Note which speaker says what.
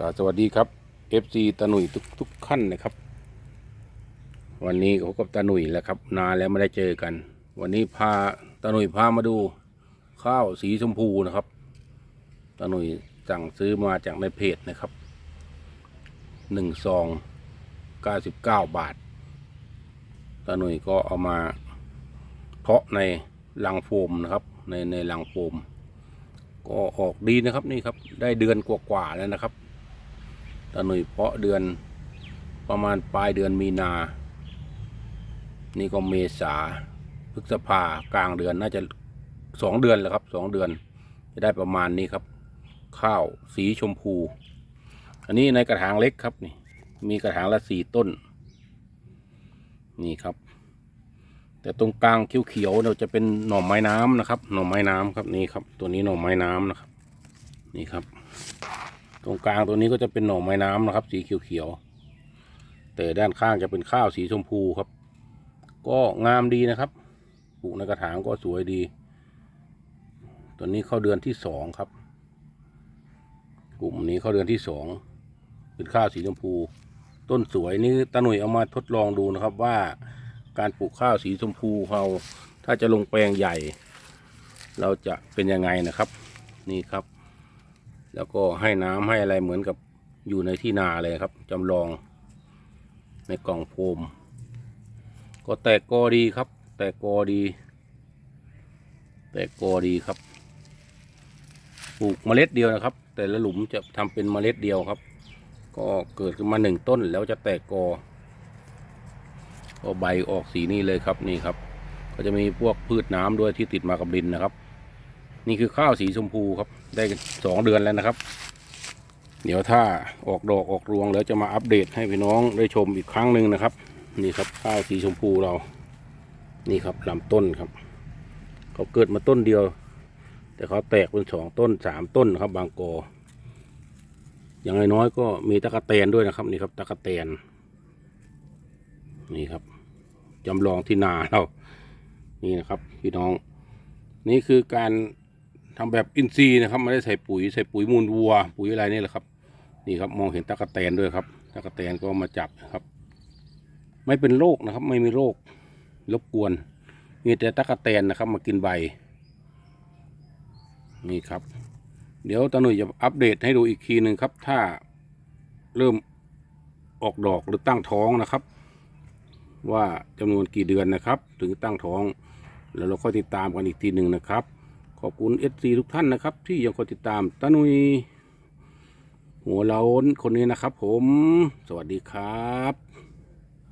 Speaker 1: ก็สวัสดีครับ FC ตาหนุ่ยทุกทุกขั้นนะครับ วันนี้เขากับตาหนุ่ยแล้วครับ นานแล้วไม่ได้เจอกัน วันนี้พาตาหนุ่ยพามาดูข้าวสีชมพูนะครับตาหนุ่ยสั่งซื้อมาจากในเพจนะครับหนึ่งซองเก้าสิบเก้าบาทตาหนุ่ยก็เอามาเพาะในลังโฟมนะครับ ในในลังโฟม ก็ออกดีนะครับนี่ครับ ได้เดือนกว่าๆแล้วนะครับ ตาหนุยเพาะเดือนประมาณปลายเดือนมีนา นี่ก็เมษาพฤษภากลางเดือนน่าจะสองเดือนแล้วครับสองเดือน จะได้ประมาณนี้ครับ ข้าวสีชมพู อันนี้ในกระถางเล็กครับนี่ มีกระถางละสี่ต้น นี่ครับ แต่ตรงกลางเขียวๆเนี่ยจะเป็นหน่อไม้น้ำนะครับ หน่อไม้น้ำครับนี่ครับ ตัวนี้หน่อไม้น้ำนะครับ นี่ครับ ตรงกลางตัวนี้ก็จะเป็นหน่อไม้น้ำนะครับ สีเขียวๆแต่ด้านข้างจะเป็นข้าวสีชมพูครับ ก็งามดีนะครับปลูกในกระถางก็สวยดี ตัวนี้เข้าเดือนที่สองครับ กลุ่มนี้เข้าเดือนที่สองเป็นข้าวสีชมพู ต้นสวยนี่ตาหนุ่ยเอามาทดลองดูนะครับว่าการปลูกข้าวสีชมพูเราถ้าจะลงแปลงใหญ่ เราจะเป็นยังไงนะครับ นี่ครับ แล้วก็ให้น้ำให้อะไรเหมือนกับอยู่ในที่นาเลยครับจำลองในกล่องโฟม ก็แตกกอดีครับ แตกกอดี แตกกอดีครับปลูกเมล็ดเดียวนะครับ แต่ละหลุมจะทำเป็นเมล็ดเดียวครับ ก็เกิดขึ้นมาหนึ่งต้นแล้วจะแตกกอก็ใบออกสีนี้เลยครับนี่ครับ ก็จะมีพวกพืชน้ำด้วยที่ติดมากับดินนะครับ นี่คือข้าวสีชมพูครับ ได้สองเดือนแล้วนะครับ เดี๋ยวถ้าออกดอกออกรวงแล้วจะมาอัปเดตให้พี่น้องได้ชมอีกครั้งหนึ่งนะครับ นี่ครับข้าวสีชมพูเรา นี่ครับลำต้นครับเขาเกิดมาต้นเดียว แต่เขาแตกเป็นสองต้นสามต้นครับ บางกออย่างน้อยก็มีตะกะแตนด้วยนะครับ นี่ครับตะกะแตนนี่ครับจำลองที่นาเรา นี่นะครับ พี่น้อง นี่คือการ ทำแบบอินทรีย์นะครับไม่ได้ใส่ปุ๋ยใส่ปุ๋ยมูลวัว ปุ๋ยอะไรนี่แหละครับ นี่ครับมองเห็นตะกะแตนด้วยครับตะกะแตนก็มาจับครับ ไม่เป็นโรคนะครับ ไม่มีโรครบกวน มีแต่ตะกะแตนนะครับ มากินใบ นี่ครับ เดี๋ยวตาหนุ่ยจะอัปเดตให้ดูอีกทีหนึ่งครับ ถ้าเริ่มออกดอกหรือตั้งท้องนะครับ ว่าจำนวนกี่เดือนนะครับ ถึงตั้งท้อง แล้วเราค่อยติดตามกันอีกทีหนึ่งนะครับ ขอบคุณเอซีทุกท่านนะครับ ที่ยังคอยติดตามตานุยหัวเรานคนนี้นะครับ ผม สวัสดีครับ